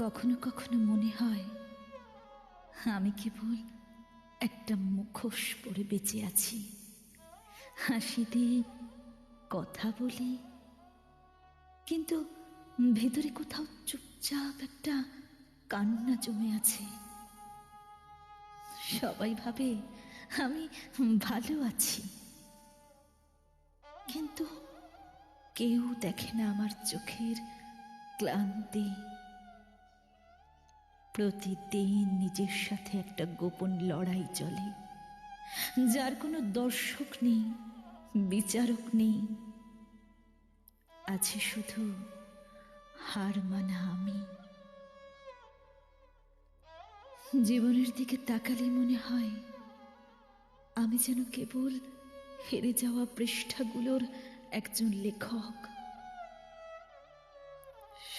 কখনো কখনো মনে হয়, আমি কেবল একটা মুখোশ পরে বেঁচে আছি। হাসি দিয়ে কথা বলি, কিন্তু ভেতরে কোথাও চুপচাপ একটা কান্না জমে আছে। সবাই ভাবে আমি ভালো আছি। কিন্তু কেউ দেখে না আমার চোখের ক্লান্তি। প্রতিদিন নিজের সাথে একটা গোপন লড়াই চলে। যার কোনো দর্শক নেই, বিচারক নেই। আছে শুধু হার মানা আমি। জীবনের দিকে তাকালে মনে হয়, আমি যেন কেবল হেরে যাওয়া পৃষ্ঠাগুলোর একজন লেখক।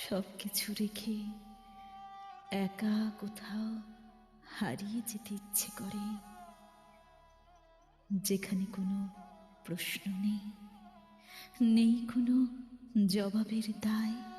সব কিছু রেখে একা কোথাও হারিয়ে যেতে ইচ্ছে করে। যেখানে কোনো প্রশ্ন নেই নেই কোনো জবাবের দায়।